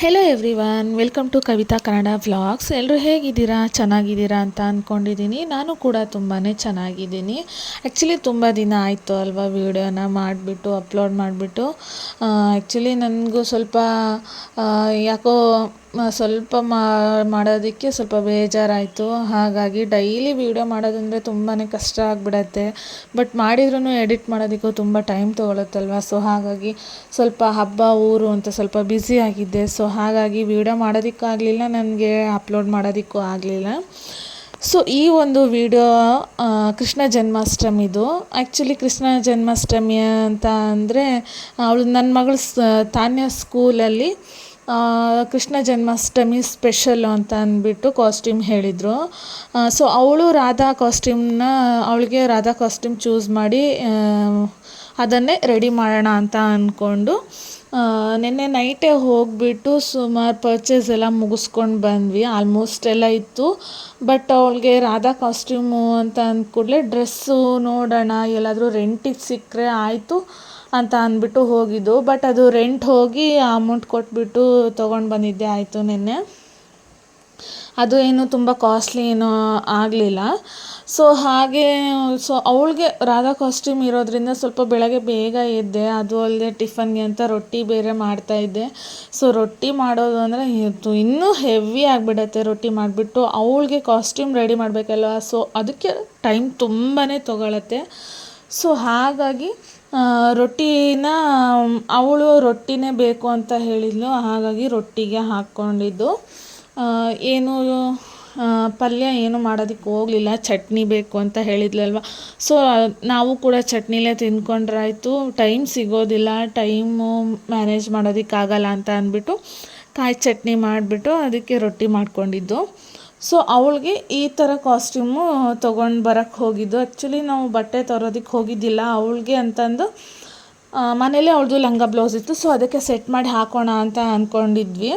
Hello everyone welcome to Kavita Kannada vlogs ಎಲ್ಲರೂ ಹೇಗಿದ್ದೀರಾ? ಚೆನ್ನಾಗಿದ್ದೀರಾ ಅಂತ ಅಂದ್ಕೊಂಡಿದ್ದೀನಿ ನಾನು ಕೂಡ ತುಂಬಾ ಚೆನ್ನಾಗಿದ್ದೀನಿ. ಆ್ಯಕ್ಚುಲಿ ತುಂಬ ದಿನ ಆಯಿತು ಅಲ್ವಾ ವೀಡಿಯೋನ ಮಾಡಿಬಿಟ್ಟು ಅಪ್ಲೋಡ್ ಮಾಡಿಬಿಟ್ಟು. ಆ್ಯಕ್ಚುಲಿ ನನಗೂ ಸ್ವಲ್ಪ ಯಾಕೋ ಸ್ವಲ್ಪ ಮಾಡೋದಕ್ಕೆ ಸ್ವಲ್ಪ ಬೇಜಾರಾಯಿತು. ಹಾಗಾಗಿ ಡೈಲಿ ವೀಡಿಯೋ ಮಾಡೋದಂದರೆ ತುಂಬಾ ಕಷ್ಟ ಆಗಿಬಿಡತ್ತೆ. ಬಟ್ ಮಾಡಿದ್ರೂ ಎಡಿಟ್ ಮಾಡೋದಕ್ಕೂ ತುಂಬ ಟೈಮ್ ತೊಗೊಳುತ್ತಲ್ವ? ಸೊ ಹಾಗಾಗಿ ಸ್ವಲ್ಪ ಹಬ್ಬ, ಊರು ಅಂತ ಸ್ವಲ್ಪ ಬ್ಯುಸಿ ಆಗಿದ್ದೆ. ಸೊ ಹಾಗಾಗಿ ವೀಡಿಯೋ ಮಾಡೋದಕ್ಕಾಗಲಿಲ್ಲ, ನನಗೆ ಅಪ್ಲೋಡ್ ಮಾಡೋದಕ್ಕೂ ಆಗಲಿಲ್ಲ. ಸೊ ಈ ಒಂದು ವಿಡಿಯೋ ಕೃಷ್ಣ ಜನ್ಮಾಷ್ಟಮಿದು ಆ್ಯಕ್ಚುಲಿ ಕೃಷ್ಣ ಜನ್ಮಾಷ್ಟಮಿ ಅಂತ ಅಂದರೆ, ಅವಳು ನನ್ನ ಮಗಳು ಸ್ ತಾನ್ಯ ಸ್ಕೂಲಲ್ಲಿ ಕೃಷ್ಣ ಜನ್ಮಾಷ್ಟಮಿ ಸ್ಪೆಷಲ್ಲು ಅಂತ ಅಂದ್ಬಿಟ್ಟು ಕಾಸ್ಟ್ಯೂಮ್ ಹೇಳಿದರು. ಸೊ ಅವಳು ರಾಧಾ ಕಾಸ್ಟ್ಯೂಮ್ನ ಅವಳಿಗೆ ರಾಧಾ ಕಾಸ್ಟ್ಯೂಮ್ ಚೂಸ್ ಮಾಡಿ ಅದನ್ನೇ ರೆಡಿ ಮಾಡೋಣ ಅಂತ ಅಂದ್ಕೊಂಡು ನಿನ್ನೆ ನೈಟೇ ಹೋಗಿಬಿಟ್ಟು ಸುಮಾರು ಪರ್ಚೇಸ್ ಎಲ್ಲ ಮುಗಿಸ್ಕೊಂಡು ಬಂದ್ವಿ. ಆಲ್ಮೋಸ್ಟ್ ಎಲ್ಲ ಇತ್ತು. ಬಟ್ ಅವಳಿಗೆ ರಾಧಾ ಕಾಸ್ಟ್ಯೂಮು ಅಂತ ಅಂದ ಕೂಡಲೇ ಡ್ರೆಸ್ಸು ನೋಡೋಣ, ಎಲ್ಲಾದರೂ ರೆಂಟಿಗೆ ಸಿಕ್ಕರೆ ಆಯಿತು. ಅಂತ ಅಂದ್ಬಿಟ್ಟು ಹೋಗಿದ್ದು. ಬಟ್ ಅದು ರೆಂಟ್ ಹೋಗಿ ಅಮೌಂಟ್ ಕೊಟ್ಬಿಟ್ಟು ತೊಗೊಂಡು ಬಂದಿದ್ದೆ ಆಯಿತು ನಿನ್ನೆ. ಅದು ಏನು ತುಂಬ ಕಾಸ್ಟ್ಲಿ ಏನೂ ಆಗಲಿಲ್ಲ. ಸೊ ಹಾಗೆ ಸೊ ಅವಳಿಗೆ ರಾಧಾ ಕಾಸ್ಟ್ಯೂಮ್ ಇರೋದ್ರಿಂದ ಸ್ವಲ್ಪ ಬೆಳಗ್ಗೆ ಬೇಗ ಇದ್ದೆ ಅದು ಅಲ್ಲದೆ ಟಿಫನ್ಗೆ ಅಂತ ರೊಟ್ಟಿ ಬೇರೆ ಮಾಡ್ತಾ ಇದ್ದೆ. ಸೊ ರೊಟ್ಟಿ ಮಾಡೋದು ಅಂದರೆ ಇನ್ನೂ ಹೆವಿ ಆಗಿಬಿಡತ್ತೆ ರೊಟ್ಟಿ ಮಾಡಿಬಿಟ್ಟು. ಅವಳಿಗೆ ಕಾಸ್ಟ್ಯೂಮ್ ರೆಡಿ ಮಾಡಬೇಕಲ್ವ? ಸೊ ಅದಕ್ಕೆ ಟೈಮ್ ತುಂಬಾ ತೊಗೊಳತ್ತೆ. ಸೊ ಹಾಗಾಗಿ ರೊಟ್ಟಿನ, ಅವಳು ರೊಟ್ಟಿನೇ ಬೇಕು ಅಂತ ಹೇಳಿದ್ಲು, ಹಾಗಾಗಿ ರೊಟ್ಟಿಗೆ ಹಾಕ್ಕೊಂಡಿದ್ದು. ಏನು ಪಲ್ಯ ಏನು ಮಾಡೋದಕ್ಕೆ ಹೋಗಲಿಲ್ಲ, ಚಟ್ನಿ ಬೇಕು ಅಂತ ಹೇಳಿದ್ಲಲ್ವ. ಸೊ ನಾವು ಕೂಡ ಚಟ್ನಿಲೇ ತಿಂದ್ಕೊಂಡ್ರಾಯ್ತು, ಟೈಮ್ ಸಿಗೋದಿಲ್ಲ, ಟೈಮು ಮ್ಯಾನೇಜ್ ಮಾಡೋದಕ್ಕಾಗಲ್ಲ ಅಂತ ಅಂದ್ಬಿಟ್ಟು ಕಾಯಿ ಚಟ್ನಿ ಮಾಡಿಬಿಟ್ಟು ಅದಕ್ಕೆ ರೊಟ್ಟಿ ಮಾಡ್ಕೊಂಡಿದ್ದು. ಸೊ ಅವಳಿಗೆ ಈ ಥರ ಕಾಸ್ಟ್ಯೂಮು ತೊಗೊಂಡು ಬರೋಕ್ಕೆ ಹೋಗಿದ್ದು. ಆ್ಯಕ್ಚುಲಿ ನಾವು ಬಟ್ಟೆ ತರೋದಕ್ಕೆ ಹೋಗಿದ್ದಿಲ್ಲ. ಅವಳಿಗೆ ಅಂತಂದು ಮನೇಲಿ ಅವಳದು ಲಂಗ ಬ್ಲೌಸ್ ಇತ್ತು. ಸೊ ಅದಕ್ಕೆ ಸೆಟ್ ಮಾಡಿ ಹಾಕೋಣ ಅಂತ ಅಂದ್ಕೊಂಡಿದ್ವಿ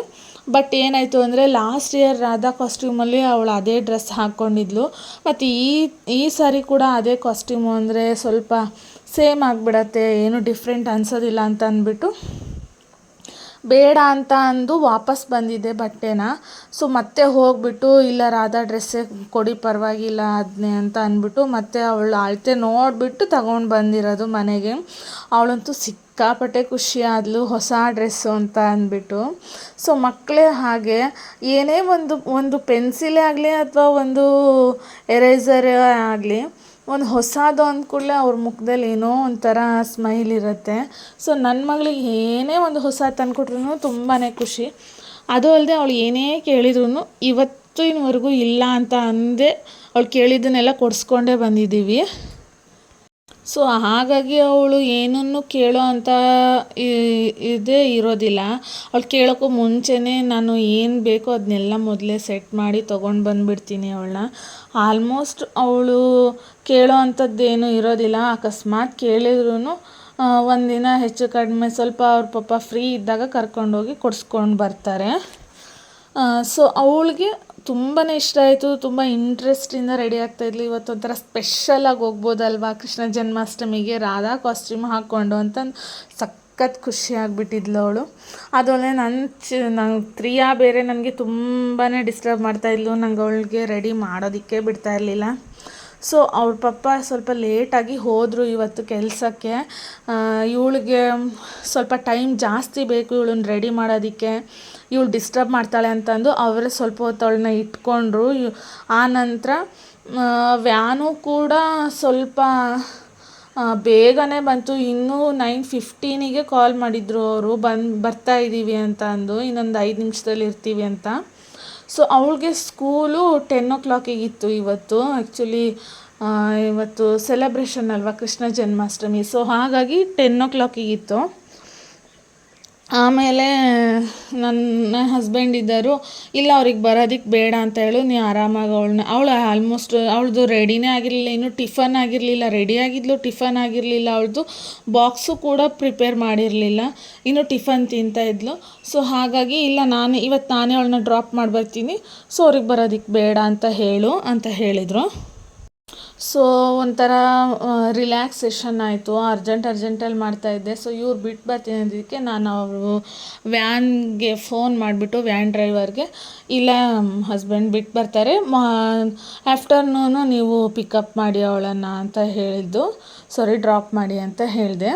ಬಟ್ ಏನಾಯಿತು ಅಂದರೆ ಲಾಸ್ಟ್ ಇಯರ್ ರಾಧಾ ಕಾಸ್ಟ್ಯೂಮಲ್ಲಿ ಅವಳು ಅದೇ ಡ್ರೆಸ್ ಹಾಕ್ಕೊಂಡಿದ್ಲು ಮತ್ತು ಈ ಈ ಸಾರಿ ಕೂಡ ಅದೇ ಕಾಸ್ಟ್ಯೂಮು ಅಂದರೆ ಸ್ವಲ್ಪ ಸೇಮ್ ಆಗಿಬಿಡತ್ತೆ. ಏನು ಡಿಫ್ರೆಂಟ್ ಅನ್ಸೋದಿಲ್ಲ ಅಂತ ಅಂದ್ಬಿಟ್ಟು. ಬೇಡ ಅಂತ ಅಂದು ವಾಪಸ್ ಬಂದಿದ್ದೆ ಬಟ್ಟೆನ. ಸೊ ಮತ್ತೆ ಹೋಗ್ಬಿಟ್ಟು, ಇಲ್ಲ ರಾಧಾ ಡ್ರೆಸ್ಸೇ ಕೊಡಿ ಪರವಾಗಿಲ್ಲ ಅದನ್ನೇ ಅಂತ ಅಂದ್ಬಿಟ್ಟು, ಮತ್ತೆ ಅವಳು ಅಳತೆ ನೋಡಿಬಿಟ್ಟು ತಗೊಂಡು ಬಂದಿರೋದು ಮನೆಗೆ. ಅವಳಂತೂ ಸಿಕ್ಕಾಪಟ್ಟೆ ಖುಷಿ ಆದಳು ಹೊಸ ಡ್ರೆಸ್ಸು ಅಂತ ಅಂದ್ಬಿಟ್ಟು. ಸೊ ಮಕ್ಕಳೇ ಹಾಗೆ, ಏನೇ ಒಂದು ಒಂದು ಪೆನ್ಸಿಲೇ ಆಗಲಿ ಅಥವಾ ಒಂದು ಎರೇಸರೇ ಆಗಲಿ ಒಂದು ಹೊಸದು ಅಂದ ಕೂಡಲೇ ಅವ್ರ ಮುಖದಲ್ಲಿ ಏನೋ ಒಂಥರ ಸ್ಮೈಲ್ ಇರುತ್ತೆ. ಸೊ ನನ್ನ ಮಗಳಿಗೆ ಏನೇ ಒಂದು ಹೊಸ ತಂದುಕೊಟ್ರು ತುಂಬಾ ಖುಷಿ. ಅದು ಅಲ್ಲದೆ ಅವಳು ಏನೇ ಕೇಳಿದ್ರು ಇವತ್ತಿನವರೆಗೂ ಇಲ್ಲ ಅಂತ ಅಂದೆ ಅವಳು ಕೇಳಿದ್ದನ್ನೆಲ್ಲ ಕೊಡಿಸ್ಕೊಂಡೇ ಬಂದಿದ್ದೀವಿ. ಸೊ ಹಾಗಾಗಿ ಅವಳು ಏನನ್ನು ಕೇಳೋ ಅಂತ ಇದೇ ಇರೋದಿಲ್ಲ. ಅವಳು ಕೇಳೋಕ್ಕೂ ಮುಂಚೆನೇ ನಾನು ಏನು ಬೇಕೋ ಅದನ್ನೆಲ್ಲ ಮೊದಲೇ ಸೆಟ್ ಮಾಡಿ ತೊಗೊಂಡು ಬಂದುಬಿಡ್ತೀನಿ ಅವಳನ್ನ. ಆಲ್ಮೋಸ್ಟ್ ಅವಳು ಕೇಳೋ ಅಂಥದ್ದೇನು ಇರೋದಿಲ್ಲ. ಅಕಸ್ಮಾತ್ ಕೇಳಿದ್ರೂ ಒಂದಿನ ಹೆಚ್ಚು ಕಡಿಮೆ ಸ್ವಲ್ಪ ಅವ್ರ ಪಾಪ ಫ್ರೀ ಇದ್ದಾಗ ಕರ್ಕೊಂಡೋಗಿ ಕೊಡಿಸ್ಕೊಂಡು ಬರ್ತಾರೆ. ಸೊ ಅವಳಿಗೆ ತುಂಬಾ ಇಷ್ಟ ಆಯಿತು, ತುಂಬ ಇಂಟ್ರೆಸ್ಟಿಂದ ರೆಡಿ ಆಗ್ತಾಯಿದ್ಲು ಇವತ್ತು ಒಂಥರ ಸ್ಪೆಷಲಾಗಿ ಹೋಗ್ಬೋದಲ್ವಾ? ಕೃಷ್ಣ ಜನ್ಮಾಷ್ಟಮಿಗೆ ರಾಧಾ ಕಾಸ್ಟ್ಯೂಮ್ ಹಾಕ್ಕೊಂಡು ಅಂತಂದು ಸಖತ್ ಖುಷಿ ಆಗಿಬಿಟ್ಟಿದ್ಲು ಅವಳು. ಅದೊಳ್ಳೆ ನನ್ನ ಚ ನನ್ನ ಪ್ರಿಯಾ ಬೇರೆ ನನಗೆ ತುಂಬಾ ಡಿಸ್ಟರ್ಬ್ ಮಾಡ್ತಾಯಿದ್ಲು ನಂಗೆ ಅವಳಿಗೆ ರೆಡಿ ಮಾಡೋದಕ್ಕೆ ಬಿಡ್ತಾ ಇರಲಿಲ್ಲ. ಸೊ ಅವ್ರ ಪಪ್ಪ ಸ್ವಲ್ಪ ಲೇಟಾಗಿ ಹೋದರು ಇವತ್ತು ಕೆಲಸಕ್ಕೆ. ಇವಳಿಗೆ ಸ್ವಲ್ಪ ಟೈಮ್ ಜಾಸ್ತಿ ಬೇಕು ಇವಳನ್ನ ರೆಡಿ ಮಾಡೋದಕ್ಕೆ. ಇವಳು ಡಿಸ್ಟರ್ಬ್ ಮಾಡ್ತಾಳೆ ಅಂತಂದು ಅವರೇ ಸ್ವಲ್ಪ ಹೊತ್ತು ಅವಳನ್ನ ಇಟ್ಕೊಂಡ್ರು. ಆ ನಂತರ ವ್ಯಾನು ಕೂಡ ಸ್ವಲ್ಪ ಬೇಗನೆ ಬಂತು. ಇನ್ನೂ ನೈನ್ ಫಿಫ್ಟೀನಿಗೆ ಕಾಲ್ ಮಾಡಿದ್ರು ಅವರು. ಬಂದು, ಬರ್ತಾ ಇದ್ದೀವಿ ಅಂತ ಅಂದು ಇನ್ನೊಂದು ಐದು ನಿಮಿಷದಲ್ಲಿ ಇರ್ತೀವಿ ಅಂತ. ಸೊ ಅವಳಿಗೆ ಸ್ಕೂಲು ಟೆನ್ ಓ ಕ್ಲಾಕಿಗೆ ಇತ್ತು ಇವತ್ತು. ಆ್ಯಕ್ಚುಲಿ ಇವತ್ತು ಸೆಲೆಬ್ರೇಷನ್ ಅಲ್ವಾ ಕೃಷ್ಣ ಜನ್ಮಾಷ್ಟಮಿ. ಸೊ ಹಾಗಾಗಿ ಟೆನ್ ಓ ಕ್ಲಾಕಿಗೆ ಇತ್ತು. ಆಮೇಲೆ ನನ್ನ ಹಸ್ಬೆಂಡ್ ಇದ್ದರು, ಇಲ್ಲ, ಅವ್ರಿಗೆ ಬರೋದಕ್ಕೆ ಬೇಡ ಅಂತ ಹೇಳು, ನೀ ಆರಾಮಾಗಿ ಅವಳನ್ನ, ಅವಳು ಆಲ್ಮೋಸ್ಟ್ ಅವಳದು ರೆಡಿನೇ ಆಗಿರಲಿಲ್ಲ, ಇನ್ನು ಟಿಫನ್ ಆಗಿರಲಿಲ್ಲ ರೆಡಿ ಆಗಿದ್ಲು, ಟಿಫನ್ ಆಗಿರಲಿಲ್ಲ, ಅವಳದು ಬಾಕ್ಸು ಕೂಡ ಪ್ರಿಪೇರ್ ಮಾಡಿರಲಿಲ್ಲ, ಇನ್ನು ಟಿಫನ್ ತಿಂತಾ ಇದ್ಲು. ಸೊ ಹಾಗಾಗಿ, ಇಲ್ಲ, ನಾನು ಇವತ್ತು ನಾನೇ ಅವಳನ್ನ ಡ್ರಾಪ್ ಮಾಡಿ ಬರ್ತೀನಿ ಸೊ ಅವ್ರಿಗೆ ಬರೋದಕ್ಕೆ ಬೇಡ ಅಂತ ಹೇಳು, ಅಂತ ಹೇಳಿದರು. ಸೊ ಒಂಥರ ರಿಲ್ಯಾಕ್ಸೇಷನ್ ಆಯಿತು. ಅರ್ಜೆಂಟ್ ಅರ್ಜೆಂಟಲ್ಲಿ ಮಾಡ್ತಾಯಿದ್ದೆ ಸೊ ಇವ್ರು ಬಿಟ್ಟು ಬರ್ತೀನಿ ಅಂದಿದ್ದಕ್ಕೆ ನಾನು ಅವರು ವ್ಯಾನ್ಗೆ ಫೋನ್ ಮಾಡಿಬಿಟ್ಟು ವ್ಯಾನ್ ಡ್ರೈವರ್ಗೆ ಇಲ್ಲ ಹಸ್ಬೆಂಡ್ ಬಿಟ್ಟು ಬರ್ತಾರೆ. ಆಫ್ಟರ್ನೂನು ನೀವು ಪಿಕಪ್ ಮಾಡಿ ಅವಳನ್ನು ಅಂತ ಹೇಳಿದ್ದು. ಸಾರಿ ಡ್ರಾಪ್ ಮಾಡಿ ಅಂತ ಹೇಳಿದೆ.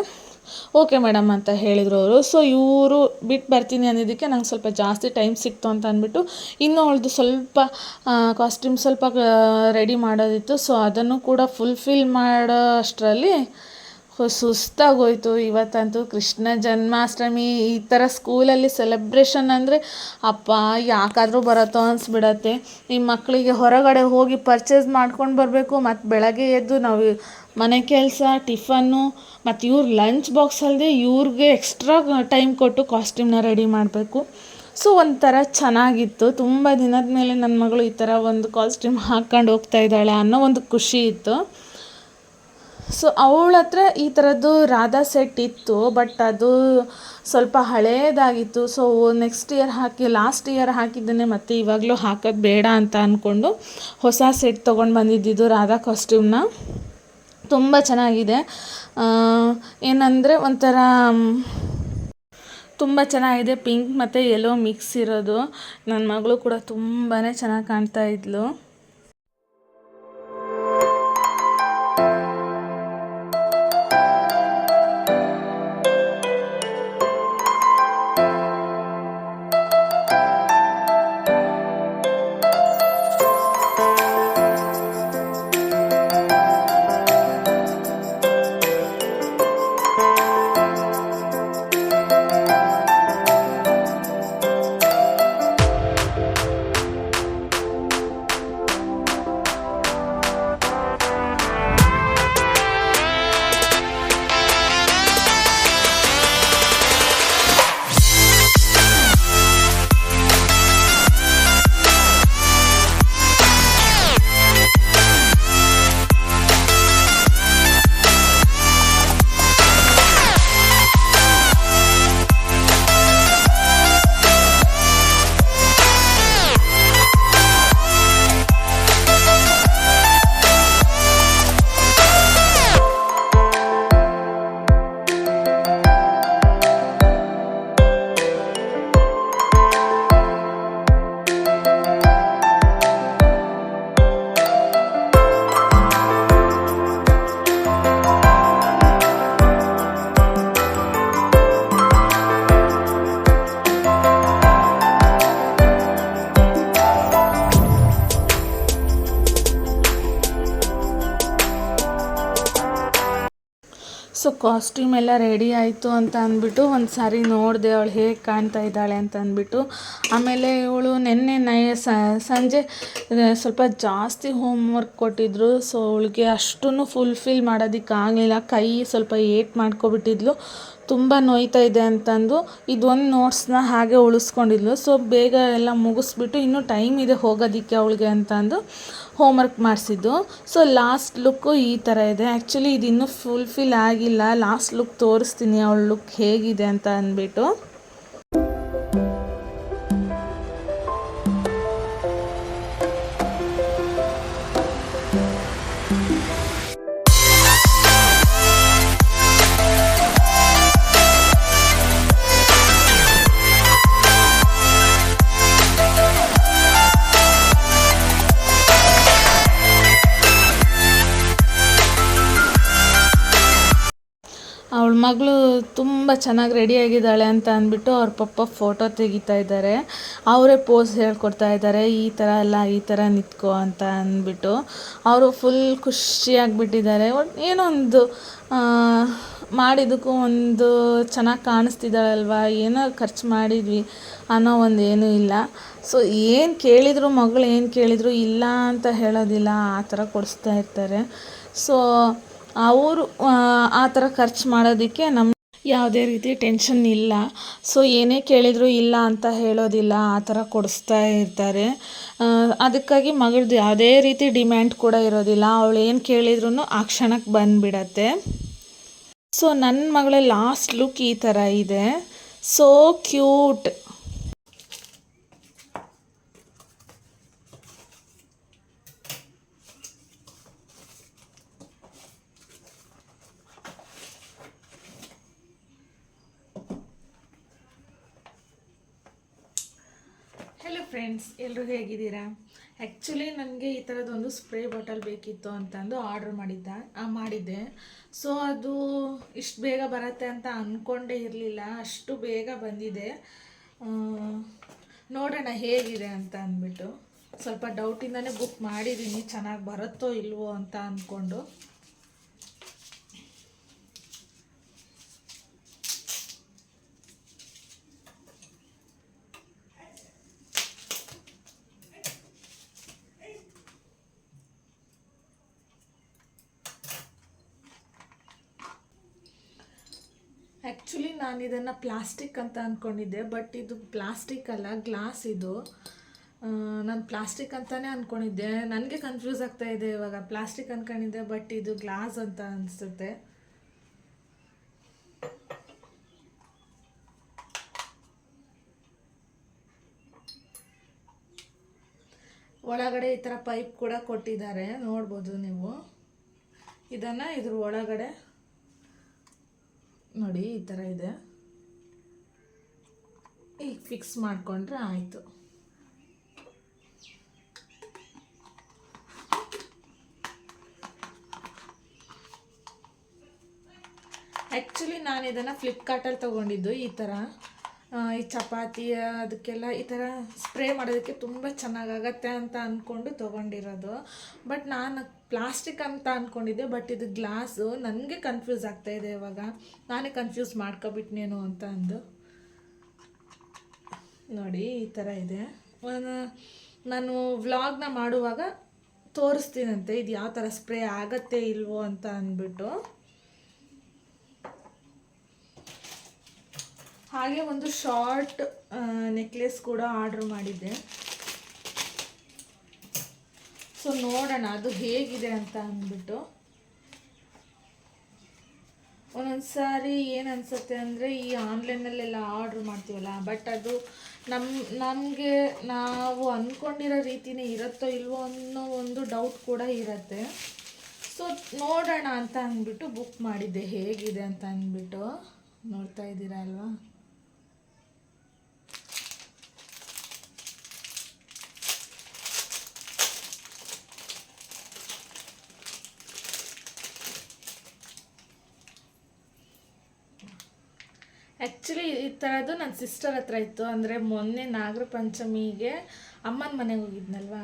ಓಕೆ ಮೇಡಮ್ ಅಂತ ಹೇಳಿದರು ಅವರು. ಸೊ ಇವರು ಬಿಟ್ಟು ಬರ್ತೀನಿ ಅನ್ನೋದಕ್ಕೆ ನಂಗೆ ಸ್ವಲ್ಪ ಜಾಸ್ತಿ ಟೈಮ್ ಸಿಕ್ತು ಅಂತ ಅಂದ್ಬಿಟ್ಟು ಇನ್ನೂ ಅವಳದು ಸ್ವಲ್ಪ ಕಾಸ್ಟ್ಯೂಮ್ ಸ್ವಲ್ಪ ರೆಡಿ ಮಾಡೋದಿತ್ತು. ಸೊ ಅದನ್ನು ಕೂಡ ಫುಲ್ಫಿಲ್ ಮಾಡೋ ಅಷ್ಟರಲ್ಲಿ ಸುಸ್ತಾಗೋಯ್ತು. ಇವತ್ತಂತೂ ಕೃಷ್ಣ ಜನ್ಮಾಷ್ಟಮಿ, ಈ ಥರ ಸ್ಕೂಲಲ್ಲಿ ಸೆಲೆಬ್ರೇಷನ್ ಅಂದರೆ ಅಪ್ಪ ಯಾಕಾದರೂ ಬರುತ್ತೋ ಅನಿಸ್ಬಿಡತ್ತೆ. ಈ ಮಕ್ಕಳಿಗೆ ಹೊರಗಡೆ ಹೋಗಿ ಪರ್ಚೇಸ್ ಮಾಡ್ಕೊಂಡು ಬರಬೇಕು, ಮತ್ತು ಬೆಳಗ್ಗೆ ಎದ್ದು ನಾವು ಮನೆ ಕೆಲಸ, ಟಿಫನ್ನು, ಮತ್ತು ಇವ್ರ ಲಂಚ್ ಬಾಕ್ಸ್ ಅಲ್ಲದೆ ಇವ್ರಿಗೆ ಎಕ್ಸ್ಟ್ರಾ ಟೈಮ್ ಕೊಟ್ಟು ಕಾಸ್ಟ್ಯೂಮ್ನ ರೆಡಿ ಮಾಡಬೇಕು. ಸೊ ಒಂಥರ ಚೆನ್ನಾಗಿತ್ತು. ತುಂಬ ದಿನದ ಮೇಲೆ ನನ್ನ ಮಗಳು ಈ ಥರ ಒಂದು ಕಾಸ್ಟ್ಯೂಮ್ ಹಾಕ್ಕೊಂಡು ಹೋಗ್ತಾ ಇದ್ದಾಳೆ ಅನ್ನೋ ಒಂದು ಖುಷಿ ಇತ್ತು. ಸೊ ಅವಳ ಹತ್ರ ಈ ಥರದ್ದು ರಾಧಾ ಸೆಟ್ ಇತ್ತು ಬಟ್ ಅದು ಸ್ವಲ್ಪ ಹಳೇದಾಗಿತ್ತು. ಸೊ ನೆಕ್ಸ್ಟ್ ಇಯರ್ ಹಾಕಿ ಲಾಸ್ಟ್ ಇಯರ್ ಹಾಕಿದ್ದನ್ನೇ ಮತ್ತೆ ಇವಾಗಲೂ ಹಾಕೋದು ಬೇಡ ಅಂತ ಅಂದ್ಕೊಂಡು ಹೊಸ ಸೆಟ್ ತೊಗೊಂಡು ಬಂದಿದ್ದಿದ್ದು ರಾಧಾ ಕಾಸ್ಟ್ಯೂಮ್ನ ತುಂಬ ಚೆನ್ನಾಗಿದೆ. ಏನಂದರೆ ಒಂಥರ, ತುಂಬ ಚೆನ್ನಾಗಿದೆ. ಪಿಂಕ್ ಮತ್ತು ಯೆಲ್ಲೋ ಮಿಕ್ಸ್ ಇರೋದು. ನನ್ನ ಮಗಳು ಕೂಡ ತುಂಬಾ ಚೆನ್ನಾಗಿ ಕಾಣ್ತಾ ಇದ್ಲು. ಕಾಸ್ಟ್ಯೂಮ್ ಎಲ್ಲ ರೆಡಿ ಆಯಿತು ಅಂತ ಅಂದ್ಬಿಟ್ಟು ಒಂದು ಸಾರಿ ನೋಡಿದೆ ಅವಳು ಹೇಗೆ ಕಾಣ್ತಾ ಇದ್ದಾಳೆ ಅಂತ ಅಂದ್ಬಿಟ್ಟು. ಆಮೇಲೆ ಇವಳು ನಿನ್ನೆ ನೈ ಸಂಜೆ ಸ್ವಲ್ಪ ಜಾಸ್ತಿ ಹೋಮ್ ವರ್ಕ್ ಕೊಟ್ಟಿದ್ರು. ಸೊ ಅವಳಿಗೆ ಅಷ್ಟೂ ಫುಲ್ಫಿಲ್ ಮಾಡೋದಕ್ಕಾಗಲಿಲ್ಲ ಕೈ ಸ್ವಲ್ಪ ಏಟ್ ಮಾಡ್ಕೊಬಿಟ್ಟಿದ್ಲು. ತುಂಬ ನೋಯ್ತಾ ಇದೆ ಅಂತಂದು ಇದೊಂದು ನೋಟ್ಸ್ನ ಹಾಗೆ ಉಳಿಸ್ಕೊಂಡಿದ್ಲು. ಸೊ ಬೇಗ ಎಲ್ಲ ಮುಗಿಸ್ಬಿಟ್ಟು ಇನ್ನೂ ಟೈಮ್ ಇದೆ ಹೋಗೋದಕ್ಕೆ ಅವಳಿಗೆ ಅಂತಂದು. ಹೋಮ್ವರ್ಕ್ ಮಾಡಿಸಿದ್ದು. ಸೊ ಲಾಸ್ಟ್ ಲುಕ್ಕು ಈ ಥರ ಇದೆ. ಆ್ಯಕ್ಚುಲಿ ಇದು ಇನ್ನೂ ಫುಲ್ಫಿಲ್ ಆಗಿಲ್ಲ. ಲಾಸ್ಟ್ ಲುಕ್ ತೋರಿಸ್ತೀನಿ. ಅವಳ ಲುಕ್ ಹೇಗಿದೆ ಅಂತ ಅಂದ್ಬಿಟ್ಟು. ಚೆನ್ನಾಗಿ ರೆಡಿಯಾಗಿದ್ದಾಳೆ ಅಂತ ಅಂದ್ಬಿಟ್ಟು ಅವ್ರ ಪಪ್ಪ ಫೋಟೋ ತೆಗಿತಾ ಇದ್ದಾರೆ. ಅವರೇ ಪೋಸ್ ಹೇಳ್ಕೊಡ್ತಾ ಇದ್ದಾರೆ. ಈ ಥರ ಅಲ್ಲ, ಈ ಥರ ನಿತ್ಕೋ ಅಂತ ಅಂದ್ಬಿಟ್ಟು ಅವರು ಫುಲ್ ಖುಷಿಯಾಗಿಬಿಟ್ಟಿದ್ದಾರೆ ಏನೋ ಒಂದು ಮಾಡಿದ್ದಕ್ಕೂ ಒಂದು ಚೆನ್ನಾಗಿ ಕಾಣಿಸ್ತಿದ್ದಾಳಲ್ವ? ಏನೋ ಖರ್ಚು ಮಾಡಿದ್ವಿ ಅನ್ನೋ ಒಂದು ಏನೂ ಇಲ್ಲ. ಸೊ ಏನು ಕೇಳಿದ್ರು ಮಗಳು, ಏನು ಕೇಳಿದ್ರು ಇಲ್ಲ ಅಂತ ಹೇಳೋದಿಲ್ಲ. ಆ ಥರ ಕೊಡಿಸ್ತಾ ಇರ್ತಾರೆ. ಸೊ ಅವರು, ಆ ಥರ ಖರ್ಚು ಮಾಡೋದಕ್ಕೆ ನಮ್ಮ ಯಾವುದೇ ರೀತಿ ಟೆನ್ಷನ್ ಇಲ್ಲ. ಸೊ ಏನೇ ಕೇಳಿದರೂ ಇಲ್ಲ ಅಂತ ಹೇಳೋದಿಲ್ಲ, ಆ ಥರ ಕೊಡಿಸ್ತಾ ಇರ್ತಾರೆ. ಅದಕ್ಕಾಗಿ ಮಗಳದ್ದು ಯಾವುದೇ ರೀತಿ ಡಿಮ್ಯಾಂಡ್ ಕೂಡ ಇರೋದಿಲ್ಲ. ಅವಳು ಏನು ಕೇಳಿದ್ರು ಆ ಕ್ಷಣಕ್ಕೆ ಬಂದುಬಿಡತ್ತೆ. ಸೊ ನನ್ನ ಮಗಳ ಲಾಸ್ಟ್ ಲುಕ್ ಈ ಥರ ಇದೆ. ಸೋ ಕ್ಯೂಟ್ ಫ್ರೆಂಡ್ಸ್ ಎಲ್ಲರೂ ಹೇಗಿದ್ದೀರಾ? ಆ್ಯಕ್ಚುಲಿ ನನಗೆ ಈ ಥರದ್ದೊಂದು ಸ್ಪ್ರೇ ಬಾಟಲ್ ಬೇಕಿತ್ತು ಅಂತಂದು ಆರ್ಡ್ರ್ ಮಾಡಿದ್ದ ಮಾಡಿದ್ದೆ. ಸೊ ಅದು ಇಷ್ಟು ಬೇಗ ಬರುತ್ತೆ ಅಂತ ಅಂದ್ಕೊಂಡೇ ಇರಲಿಲ್ಲ, ಅಷ್ಟು ಬೇಗ ಬಂದಿದೆ. ನೋಡೋಣ ಹೇಗಿದೆ ಅಂತ ಅಂದ್ಬಿಟ್ಟು. ಸ್ವಲ್ಪ ಡೌಟಿಂದನೇ ಬುಕ್ ಮಾಡಿದ್ದೀನಿ ಚೆನ್ನಾಗಿ ಬರುತ್ತೋ ಇಲ್ವೋ ಅಂತ ಅಂದ್ಕೊಂಡು ಆ್ಯಕ್ಚುಲಿ ನಾನು ಇದನ್ನು ಪ್ಲಾಸ್ಟಿಕ್ ಅಂತ ಅಂದ್ಕೊಂಡಿದ್ದೆ ಬಟ್ ಇದು ಪ್ಲಾಸ್ಟಿಕ್ ಅಲ್ಲ, ಗ್ಲಾಸ್ ಇದು. ನಾನು ಪ್ಲಾಸ್ಟಿಕ್ ಅಂತಲೇ ಅಂದ್ಕೊಂಡಿದ್ದೆ ನನಗೆ ಕನ್ಫ್ಯೂಸ್ ಆಗ್ತಾ ಇದೆ ಇವಾಗ. ಪ್ಲಾಸ್ಟಿಕ್ ಅಂದ್ಕೊಂಡಿದ್ದೆ ಬಟ್ ಇದು ಗ್ಲಾಸ್ ಅಂತ ಅನಿಸುತ್ತೆ. ಒಳಗಡೆ ಈ ಥರ ಪೈಪ್ ಕೂಡ ಕೊಟ್ಟಿದ್ದಾರೆ. ನೋಡ್ಬೋದು ನೀವು. ಇದನ್ನು ಇದ್ರ ಒಳಗಡೆ ನೋಡಿ, ಈ ಥರ ಇದೆ. ಈಗ ಫಿಕ್ಸ್ ಮಾಡಿಕೊಂಡ್ರೆ ಆಯಿತು. ಆ್ಯಕ್ಚುಲಿ ನಾನು ಇದನ್ನು ಫ್ಲಿಪ್ಕಾರ್ಟಲ್ಲಿ ತೊಗೊಂಡಿದ್ದು ಈ ಥರ ಈ ಚಪಾತಿ, ಅದಕ್ಕೆಲ್ಲ ಈ ಥರ ಸ್ಪ್ರೇ ಮಾಡೋದಕ್ಕೆ ತುಂಬ ಚೆನ್ನಾಗಾಗತ್ತೆ ಅಂತ ಅಂದ್ಕೊಂಡು ತೊಗೊಂಡಿರೋದು. ಬಟ್ ನಾನು ಪ್ಲಾಸ್ಟಿಕ್ ಅಂತ ಅಂದ್ಕೊಂಡಿದ್ದೆ, ಬಟ್ ಇದು ಗ್ಲಾಸು. ನನಗೆ ಕನ್ಫ್ಯೂಸ್ ಆಗ್ತಾ ಇದೆ ಇವಾಗ. ನಾನೇ ಕನ್ಫ್ಯೂಸ್ ಮಾಡ್ಕೊಬಿಟ್ನೇನು ಅಂತ ಅಂದು. ನೋಡಿ, ಈ ಥರ ಇದೆ. ನಾನು ವ್ಲಾಗ್ನ ಮಾಡುವಾಗ ತೋರಿಸ್ತೀನಂತೆ, ಇದು ಯಾವ ಥರ ಸ್ಪ್ರೇ ಆಗತ್ತೆ ಇಲ್ವೋ ಅಂತ ಅಂದ್ಬಿಟ್ಟು. ಹಾಗೆ ಒಂದು ಶಾರ್ಟ್ ನೆಕ್ಲೆಸ್ ಕೂಡ ಆರ್ಡ್ರ್ ಮಾಡಿದ್ದೆ. ಸೊ ನೋಡೋಣ ಅದು ಹೇಗಿದೆ ಅಂತ ಅಂದ್ಬಿಟ್ಟು. ಒಂದೊಂದು ಸಾರಿ ಏನು ಅನ್ಸುತ್ತೆ ಅಂದರೆ ಈ ಆನ್ಲೈನಲ್ಲೆಲ್ಲ ಆರ್ಡ್ರ್ ಮಾಡ್ತೀವಲ್ಲ ಬಟ್ ಅದು ನಮ್ಮ ನಮಗೆ ನಾವು ಅಂದ್ಕೊಂಡಿರೋ ರೀತಿನೇ ಇರುತ್ತೋ ಇಲ್ವೋ ಅನ್ನೋ ಒಂದು ಡೌಟ್ ಕೂಡ ಇರುತ್ತೆ. ಸೊ ನೋಡೋಣ ಅಂತ ಅಂದ್ಬಿಟ್ಟು ಬುಕ್ ಮಾಡಿದ್ದೆ. ಹೇಗಿದೆ ಅಂತ ಅಂದ್ಬಿಟ್ಟು. ನೋಡ್ತಾ ಇದ್ದೀರಾ ಅಲ್ವಾ? ಆ್ಯಕ್ಚುಲಿ ಈ ಥರದ್ದು ನನ್ನ ಸಿಸ್ಟರ್ ಹತ್ರ ಇತ್ತು. ಅಂದರೆ ಮೊನ್ನೆ ನಾಗರ ಪಂಚಮಿಗೆ ಅಮ್ಮನ ಮನೆಗೆ ಹೋಗಿದ್ನಲ್ವಾ?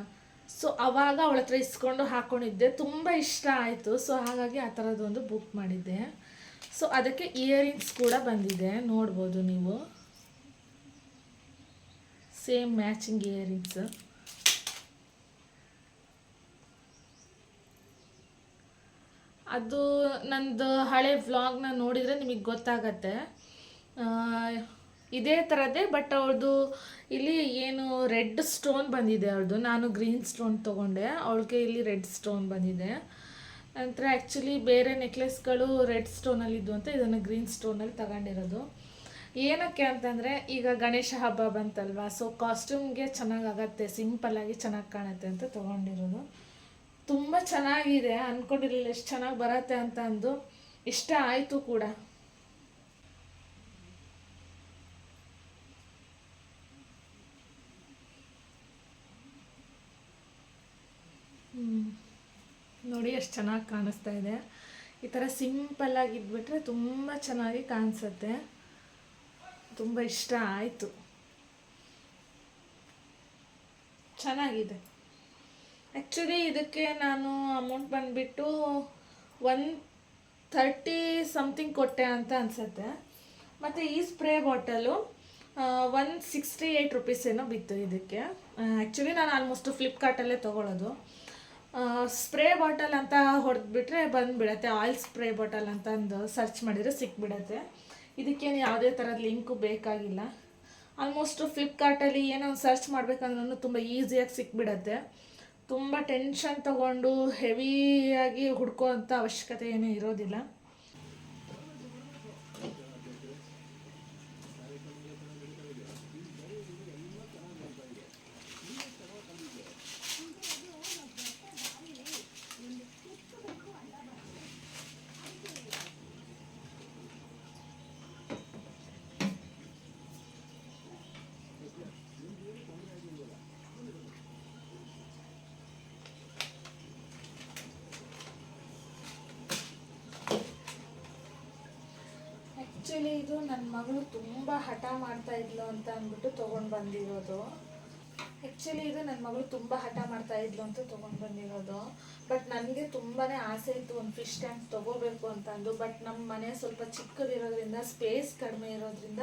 ಸೊ ಅವಾಗ ಅವಳ ಹತ್ರ ಇಸ್ಕೊಂಡು ಹಾಕ್ಕೊಂಡಿದ್ದೆ ತುಂಬ ಇಷ್ಟ ಆಯಿತು. ಸೊ ಹಾಗಾಗಿ ಆ ಥರದ್ದೊಂದು ಬುಕ್ ಮಾಡಿದ್ದೆ. ಸೊ ಅದಕ್ಕೆ ಇಯರಿಂಗ್ಸ್ ಕೂಡ ಬಂದಿದೆ. ನೋಡ್ಬೋದು ನೀವು. ಸೇಮ್ ಮ್ಯಾಚಿಂಗ್ ಇಯರಿಂಗ್ಸ್ ಅದು ನಂದು ಹಳೆ ವ್ಲಾಗ್ನ ನೋಡಿದರೆ ನಿಮಗೆ ಗೊತ್ತಾಗತ್ತೆ. ಇದೇ ಥರದ್ದೇ ಬಟ್ ಅವ್ರದ್ದು ಇಲ್ಲಿ ಏನು ರೆಡ್ ಸ್ಟೋನ್ ಬಂದಿದೆ ಅವ್ರದ್ದು ನಾನು ಗ್ರೀನ್ ಸ್ಟೋನ್ ತೊಗೊಂಡೆ. ಅವಳಿಗೆ ಇಲ್ಲಿ ರೆಡ್ ಸ್ಟೋನ್ ಬಂದಿದೆ. ನಂತರ ಆ್ಯಕ್ಚುಲಿ ಬೇರೆ ನೆಕ್ಲೆಸ್ಗಳು ರೆಡ್ ಸ್ಟೋನಲ್ಲಿದ್ದು ಅಂತ ಇದನ್ನು ಗ್ರೀನ್ ಸ್ಟೋನಲ್ಲಿ ತಗೊಂಡಿರೋದು. ಏನಕ್ಕೆ ಅಂತಂದರೆ, ಈಗ ಗಣೇಶ ಹಬ್ಬ ಬಂತಲ್ವಾ? ಸೊ ಕಾಸ್ಟ್ಯೂಮ್ಗೆ ಚೆನ್ನಾಗಾಗತ್ತೆ ಸಿಂಪಲ್ಲಾಗಿ ಚೆನ್ನಾಗಿ ಕಾಣುತ್ತೆ ಅಂತ ತೊಗೊಂಡಿರೋದು. ತುಂಬ ಚೆನ್ನಾಗಿದೆ. ಅಂದ್ಕೊಂಡಿರಲಿಲ್ಲ ಎಷ್ಟು ಚೆನ್ನಾಗಿ ಬರತ್ತೆ ಅಂತ ಅಂದು ಇಷ್ಟ ಆಯಿತು ಕೂಡ. ನೋಡಿ, ಎಷ್ಟು ಚೆನ್ನಾಗಿ ಕಾಣಿಸ್ತಾ ಇದೆ. ಈ ಥರ ಸಿಂಪಲ್ಲಾಗಿ ಇದ್ಬಿಟ್ರೆ ತುಂಬ ಚೆನ್ನಾಗಿ ಕಾಣಿಸುತ್ತೆ. ತುಂಬ ಇಷ್ಟ ಆಯಿತು. ಚೆನ್ನಾಗಿದೆ. ಆ್ಯಕ್ಚುಲಿ ಇದಕ್ಕೆ ನಾನು ಅಮೌಂಟ್ ಬಂದುಬಿಟ್ಟು ಒನ್ ಥರ್ಟಿ ಸಮಥಿಂಗ್ ಕೊಟ್ಟೆ ಅಂತ ಅನಿಸುತ್ತೆ. ಮತ್ತು ಈ spray bottle one sixty eight rupees ಏನೋ ಬಿತ್ತು ಇದಕ್ಕೆ. ಆ್ಯಕ್ಚುಲಿ ನಾನು ಆಲ್ಮೋಸ್ಟ್ ಫ್ಲಿಪ್ಕಾರ್ಟಲ್ಲೇ ತೊಗೊಳ್ಳೋದು ಸ್ಪ್ರೇ ಬಾಟಲ್ ಅಂತ ಹೊಡೆದ್ಬಿಟ್ರೆ ಬಂದುಬಿಡತ್ತೆ. ಆಯಿಲ್ ಸ್ಪ್ರೇ ಬಾಟಲ್ ಅಂತ ಅಂದು ಸರ್ಚ್ ಮಾಡಿದರೆ ಸಿಕ್ಬಿಡತ್ತೆ. ಇದಕ್ಕೇನು ಯಾವುದೇ ಥರದ ಲಿಂಕು ಬೇಕಾಗಿಲ್ಲ. ಆಲ್ಮೋಸ್ಟ್ ಫ್ಲಿಪ್ಕಾರ್ಟಲ್ಲಿ ಏನೋ ಒಂದು ಸರ್ಚ್ ಮಾಡ್ಬೇಕಂದ್ರೂ ತುಂಬ ಈಸಿಯಾಗಿ ಸಿಕ್ಬಿಡತ್ತೆ. ತುಂಬ ಟೆನ್ಷನ್ ತಗೊಂಡು ಹೆವಿಯಾಗಿ ಹುಡ್ಕೋ ಅಂಥ ಅವಶ್ಯಕತೆ ಏನೂ ಇರೋದಿಲ್ಲ. ಆ್ಯಕ್ಚುಲಿ ಇದು ನನ್ನ ಮಗಳು ತುಂಬ ಹಠ ಮಾಡ್ತಾ ಇದ್ಲು ಅಂತ ಅಂದ್ಬಿಟ್ಟು ತೊಗೊಂಡು ಬಂದಿರೋದು. ಆ್ಯಕ್ಚುಲಿ ಇದು ನನ್ನ ಮಗಳು ತುಂಬ ಹಠ ಮಾಡ್ತಾ ಇದ್ಲು ಅಂತ ತೊಗೊಂಡು ಬಂದಿರೋದು. ಬಟ್ ನನಗೆ ತುಂಬಾ ಆಸೆ ಇತ್ತು ಒಂದು ಫಿಶ್ ಟ್ಯಾಂಕ್ ತೊಗೋಬೇಕು ಅಂತ ಅಂದು. ಬಟ್ ನಮ್ಮ ಮನೆ ಸ್ವಲ್ಪ ಚಿಕ್ಕದಿರೋದ್ರಿಂದ ಸ್ಪೇಸ್ ಕಡಿಮೆ ಇರೋದ್ರಿಂದ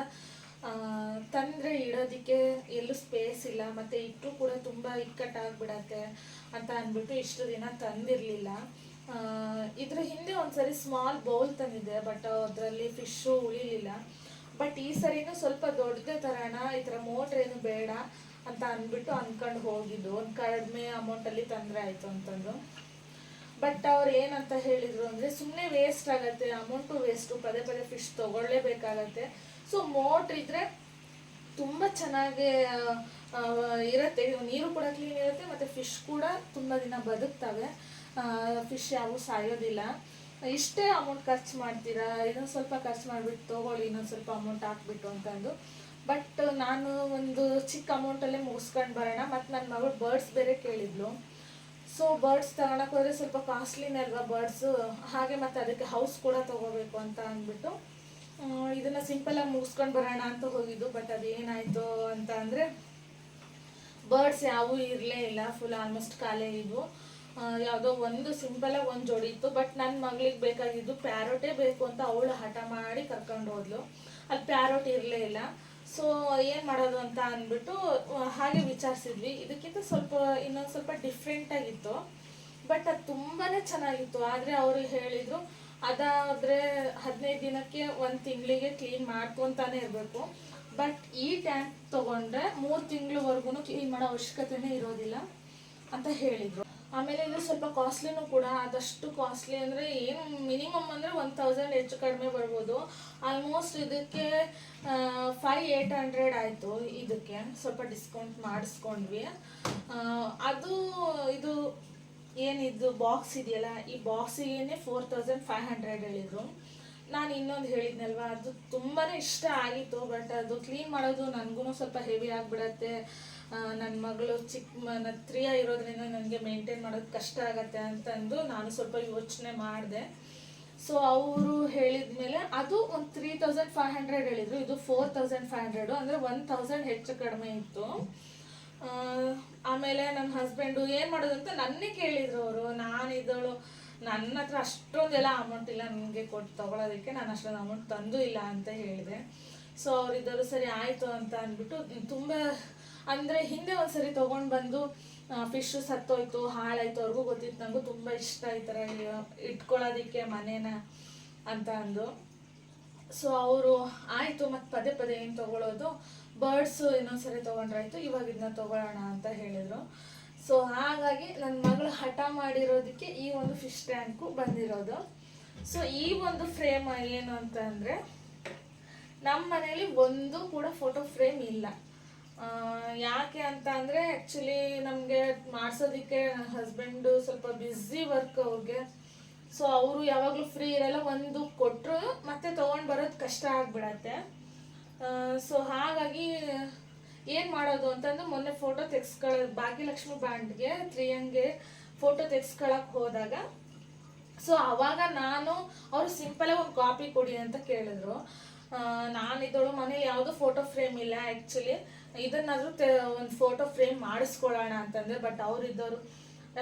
ತಂದರೆ ಇಡೋದಕ್ಕೆ ಎಲ್ಲೂ ಸ್ಪೇಸ್ ಇಲ್ಲ. ಮತ್ತು ಇಟ್ಟು ಕೂಡ ತುಂಬ ಇಕ್ಕಟ್ಟಾಗಿಬಿಡತ್ತೆ ಅಂತ ಅಂದ್ಬಿಟ್ಟು ಇಷ್ಟು ದಿನ ತಂದಿರಲಿಲ್ಲ. ಇದ್ರ ಹಿಂದೆ ಒಂದ್ಸರಿ ಸ್ಮಾಲ್ ಬೌಲ್ ತಂದಿದ್ದೆ ಬಟ್ ಅದರಲ್ಲಿ ಫಿಶ್ಶು ಉಳಿಲಿಲ್ಲ. ಬಟ್ ಈ ಸರಿನೂ ಸ್ವಲ್ಪ ದೊಡ್ಡದೇ ತರೋಣ, ಈ ಥರ ಮೋಟ್ರ್ ಏನು ಬೇಡ ಅಂತ ಅಂದ್ಬಿಟ್ಟು ಅಂದ್ಕೊಂಡು ಹೋಗಿದ್ದು. ಒಂದು ಕಡಿಮೆ ಅಮೌಂಟಲ್ಲಿ ತೊಂದರೆ ಆಯಿತು ಅಂತಂದು ಬಟ್ ಅವ್ರು ಏನಂತ ಹೇಳಿದ್ರು ಅಂದರೆ ಸುಮ್ಮನೆ ವೇಸ್ಟ್ ಆಗುತ್ತೆ ಅಮೌಂಟು ವೇಸ್ಟು ಪದೇ ಪದೇ ಫಿಶ್ ತೊಗೊಳ್ಳೇಬೇಕಾಗತ್ತೆ. ಸೊ ಮೋಟ್ರ್ ಇದ್ರೆ ತುಂಬ ಚೆನ್ನಾಗಿ ಇರುತ್ತೆ. ನೀರು ಕೂಡ ಕ್ಲೀನ್ ಇರುತ್ತೆ, ಮತ್ತು ಫಿಶ್ ಕೂಡ ತುಂಬ ದಿನ ಬದುಕ್ತವೆ. ಫಿಶ್ ಯಾವೂ ಸಾಯೋದಿಲ್ಲ. ಇಷ್ಟೇ ಅಮೌಂಟ್ ಖರ್ಚು ಮಾಡ್ತೀರಾ? ಇನ್ನೊಂದು ಸ್ವಲ್ಪ ಖರ್ಚು ಮಾಡಿಬಿಟ್ಟು ತೊಗೊಳ್ಳಿ, ಇನ್ನೊಂದು ಸ್ವಲ್ಪ ಅಮೌಂಟ್ ಹಾಕ್ಬಿಟ್ಟು ಅಂತಂದು. ಬಟ್ ನಾನು ಒಂದು ಚಿಕ್ಕ ಅಮೌಂಟಲ್ಲೇ ಮುಗಿಸ್ಕೊಂಡು ಬರೋಣ. ಮತ್ತು ನನ್ನ ಮಗಳು ಬರ್ಡ್ಸ್ ಬೇರೆ ಕೇಳಿದ್ಲು. ಸೊ ಬರ್ಡ್ಸ್ ತಗೊಳಕ್ಕೆ ಹೋದರೆ ಸ್ವಲ್ಪ ಕಾಸ್ಟ್ಲಿನೇ ಅಲ್ವಾ ಬರ್ಡ್ಸು ಹಾಗೆ ಮತ್ತು ಅದಕ್ಕೆ ಹೌಸ್ ಕೂಡ ತಗೋಬೇಕು ಅಂತ ಅಂದ್ಬಿಟ್ಟು ಇದನ್ನು ಸಿಂಪಲಾಗಿ ಮುಗಿಸ್ಕೊಂಡು ಬರೋಣ ಅಂತ ಹೋಗಿದ್ದು. ಬಟ್ ಅದೇನಾಯ್ತು ಅಂತ ಅಂದರೆ ಬರ್ಡ್ಸ್ ಯಾವೂ ಇರಲೇ ಇಲ್ಲ. ಫುಲ್ ಆಲ್ಮೋಸ್ಟ್ ಖಾಲಿ ಇದ್ವು. ಯಾವುದೋ ಒಂದು ಸಿಂಪಲ್ ಒಂದು ಜೋಡಿ ಇತ್ತು ಬಟ್ ನನ್ನ ಮಗಳಿಗೆ ಬೇಕಾಗಿದ್ದು ಪ್ಯಾರೋಟೇ ಬೇಕು ಅಂತ ಅವಳು ಹಠ ಮಾಡಿ ಕರ್ಕೊಂಡು ಹೋದ್ಲು. ಅಲ್ಲಿ ಪ್ಯಾರೋಟ್ ಇರಲೇ ಇಲ್ಲ. ಸೊ ಏನು ಮಾಡೋದು ಅಂತ ಅಂದ್ಬಿಟ್ಟು ಹಾಗೆ ವಿಚಾರಿಸಿದ್ವಿ. ಇದಕ್ಕಿಂತ ಸ್ವಲ್ಪ, ಇನ್ನೊಂದು ಸ್ವಲ್ಪ ಡಿಫ್ರೆಂಟಾಗಿತ್ತು ಬಟ್ ಅದು ತುಂಬಾ ಚೆನ್ನಾಗಿತ್ತು. ಆದರೆ ಅವರು ಹೇಳಿದರು, ಅದಾದರೆ ಹದಿನೈದು ದಿನಕ್ಕೆ ಒಂದು ತಿಂಗಳಿಗೆ ಕ್ಲೀನ್ ಮಾಡ್ಕೊತಾನೆ ಇರಬೇಕು. ಬಟ್ ಈ ಟ್ಯಾಂಕ್ ತೊಗೊಂಡ್ರೆ ಮೂರು ತಿಂಗಳವರೆಗೂ ಕ್ಲೀನ್ ಮಾಡೋ ಅವಶ್ಯಕತೆನೇ ಇರೋದಿಲ್ಲ ಅಂತ ಹೇಳಿದರು. ಆಮೇಲೆ ಇದು ಸ್ವಲ್ಪ ಕಾಸ್ಟ್ಲಿನೂ ಕೂಡ, ಆದಷ್ಟು ಕಾಸ್ಟ್ಲಿ ಅಂದರೆ ಏನು ಮಿನಿಮಮ್ ಅಂದರೆ ಒನ್ ತೌಸಂಡ್ ಹೆಚ್ಚು ಕಡಿಮೆ ಬರ್ಬೋದು. ಆಲ್ಮೋಸ್ಟ್ ಇದಕ್ಕೆ ಫೈ ಏಯ್ಟ್ ಹಂಡ್ರೆಡ್ ಆಯಿತು ಇದಕ್ಕೆ. ಸ್ವಲ್ಪ ಡಿಸ್ಕೌಂಟ್ ಮಾಡಿಸ್ಕೊಂಡ್ವಿ. ಅದು, ಇದು ಏನಿದು ಬಾಕ್ಸ್ ಇದೆಯಲ್ಲ, ಈ ಬಾಕ್ಸಿಗೆ ಫೋರ್ ತೌಸಂಡ್ ಫೈವ್ ಹಂಡ್ರೆಡ್ ಹೇಳಿದರು. ನಾನು ಇನ್ನೊಂದು ಹೇಳಿದ್ನಲ್ವ, ಅದು ತುಂಬಾ ಇಷ್ಟ ಆಗಿತ್ತು ಬಟ್ ಅದು ಕ್ಲೀನ್ ಮಾಡೋದು ನನಗೂ ಸ್ವಲ್ಪ ಹೆವಿ ಆಗಿಬಿಡತ್ತೆ. ನನ್ನ ಮಗಳು ಚಿಕ್ಕ ತ್ರಿಯ ಇರೋದ್ರಿಂದ ನನಗೆ ಮೇಂಟೈನ್ ಮಾಡೋದು ಕಷ್ಟ ಆಗತ್ತೆ ಅಂತಂದು ನಾನು ಸ್ವಲ್ಪ ಯೋಚನೆ ಮಾಡಿದೆ. ಸೊ ಅವರು ಹೇಳಿದ ಮೇಲೆ ಅದು ಒಂದು ತ್ರೀ ತೌಸಂಡ್ ಫೈವ್ ಹಂಡ್ರೆಡ್ ಹೇಳಿದರು. ಇದು ಫೋರ್ ತೌಸಂಡ್ ಫೈವ್ ಹಂಡ್ರೆಡು ಅಂದರೆ ಒನ್ ತೌಸಂಡ್ ಹೆಚ್ಚು ಕಡಿಮೆ ಇತ್ತು. ಆಮೇಲೆ ನನ್ನ ಹಸ್ಬೆಂಡು ಏನು ಮಾಡೋದು ಅಂತ ನನ್ನೇ ಕೇಳಿದ್ರು ಅವರು. ನಾನಿದ್ದಳು ನನ್ನ ಹತ್ರ ಅಷ್ಟೊಂದೆಲ್ಲ ಅಮೌಂಟ್ ಇಲ್ಲ, ನನಗೆ ಕೊಟ್ಟು ತೊಗೊಳೋದಕ್ಕೆ ನಾನು ಅಷ್ಟೊಂದು ಅಮೌಂಟ್ ತಂದು ಇಲ್ಲ ಅಂತ ಹೇಳಿದೆ. ಸೊ ಅವರಿದ್ದರು ಸರಿ ಆಯಿತು ಅಂತ ಅಂದ್ಬಿಟ್ಟು, ತುಂಬ ಅಂದರೆ ಹಿಂದೆ ಒಂದ್ಸರಿ ತೊಗೊಂಡು ಬಂದು ಫಿಶ್ ಸತ್ತೋಯ್ತು, ಹಾಳಾಯ್ತು, ಅವ್ರಿಗೂ ಗೊತ್ತಿತ್ತು ನನಗೂ ತುಂಬ ಇಷ್ಟ ಈ ಥರ ಇಟ್ಕೊಳ್ಳೋದಕ್ಕೆ ಮನೇನ ಅಂತ ಅಂದು. ಸೊ ಅವರು ಆಯಿತು, ಮತ್ತು ಪದೇ ಪದೇ ಏನು ತೊಗೊಳೋದು ಬರ್ಡ್ಸು ಇನ್ನೊಂದ್ಸರಿ ತೊಗೊಂಡ್ರಾಯ್ತು ಇವಾಗ ಇದನ್ನ ತೊಗೊಳ್ಳೋಣ ಅಂತ ಹೇಳಿದರು. ಸೊ ಹಾಗಾಗಿ ನನ್ನ ಮಗಳು ಹಠ ಮಾಡಿರೋದಕ್ಕೆ ಈ ಒಂದು ಫಿಶ್ ಟ್ಯಾಂಕು ಬಂದಿರೋದು. ಸೊ ಈ ಒಂದು ಫ್ರೇಮ್ ಏನು ಅಂತ ಅಂದರೆ ನಮ್ಮ ಮನೇಲಿ ಒಂದು ಕೂಡ ಫೋಟೋ ಫ್ರೇಮ್ ಇಲ್ಲ. ಯಾಕೆ ಅಂತ ಅಂದರೆ ಆ್ಯಕ್ಚುಲಿ ನಮಗೆ ಮಾಡಿಸೋದಕ್ಕೆ ಹಸ್ಬೆಂಡ್ ಸ್ವಲ್ಪ ಬ್ಯುಸಿ ವರ್ಕ್ ಅವ್ರಿಗೆ. ಸೊ ಅವರು ಯಾವಾಗಲೂ ಫ್ರೀ ಇರಲ್ಲ, ಒಂದು ಕೊಟ್ಟರು ಮತ್ತೆ ತೊಗೊಂಡು ಬರೋದು ಕಷ್ಟ ಆಗ್ಬಿಡತ್ತೆ. ಸೊ ಹಾಗಾಗಿ ಏನು ಮಾಡೋದು ಅಂತಂದ್ರೆ ಮೊನ್ನೆ ಫೋಟೋ ತೆಗ್ಸ್ಕೊಳ್ಳೋ, ಭಾಗ್ಯಲಕ್ಷ್ಮಿ ಬ್ಯಾಂಡ್ಗೆ ತ್ರಿಯಂಗೆ ಫೋಟೋ ತೆಗ್ಸ್ಕೊಳಕ್ಕೆ ಹೋದಾಗ. ಸೊ ಅವಾಗ ನಾನು ಅವರು ಸಿಂಪಲಾಗಿ ಒಂದು ಕಾಪಿ ಕೊಡಿ ಅಂತ ಕೇಳಿದ್ರು. ನಾನು ಇದೊಳು ಮನೇಲಿ ಯಾವುದೂ ಫೋಟೋ ಫ್ರೇಮ್ ಇಲ್ಲ ಆ್ಯಕ್ಚುಲಿ ಇದನ್ನಾದರೂ ಒಂದು ಫೋಟೋ ಫ್ರೇಮ್ ಮಾಡಿಸ್ಕೊಳ್ಳೋಣ ಅಂತಂದ್ರೆ ಬಟ್ ಅವರಿದ್ದವರು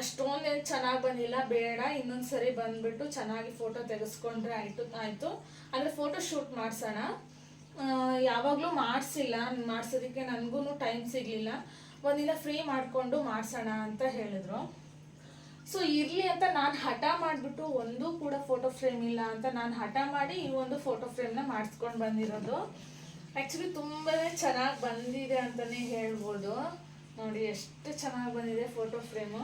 ಅಷ್ಟೊಂದೇನು ಚೆನ್ನಾಗಿ ಬಂದಿಲ್ಲ, ಬೇಡ ಇನ್ನೊಂದು ಸರಿ ಬಂದ್ಬಿಟ್ಟು ಚೆನ್ನಾಗಿ ಫೋಟೋ ತೆಗೆಸ್ಕೊಂಡ್ರೆ ಆಯಿತು ಆಯಿತು. ಅಂದರೆ ಫೋಟೋ ಶೂಟ್ ಮಾಡಿಸೋಣ. ಯಾವಾಗಲೂ ಮಾಡಿಸಿಲ್ಲ, ಮಾಡಿಸೋದಕ್ಕೆ ನನಗೂ ಟೈಮ್ ಸಿಗಲಿಲ್ಲ. ಒಂದಿನ ಫ್ರೀ ಮಾಡಿಕೊಂಡು ಮಾಡಿಸೋಣ ಅಂತ ಹೇಳಿದ್ರು. ಸೊ ಇರಲಿ ಅಂತ ನಾನು ಹಠ ಮಾಡಿಬಿಟ್ಟು ಒಂದೂ ಕೂಡ ಫೋಟೋ ಫ್ರೇಮ್ ಇಲ್ಲ ಅಂತ ನಾನು ಹಠ ಮಾಡಿ ಈ ಒಂದು ಫೋಟೋ ಫ್ರೇಮ್ನ ಮಾಡಿಸ್ಕೊಂಡು ಬಂದಿರೋದು. ಆ್ಯಕ್ಚುಲಿ ತುಂಬಾ ಚೆನ್ನಾಗಿ ಬಂದಿದೆ ಅಂತಲೇ ಹೇಳ್ಬೋದು. ನೋಡಿ ಎಷ್ಟು ಚೆನ್ನಾಗಿ ಬಂದಿದೆ ಫೋಟೋ ಫ್ರೇಮು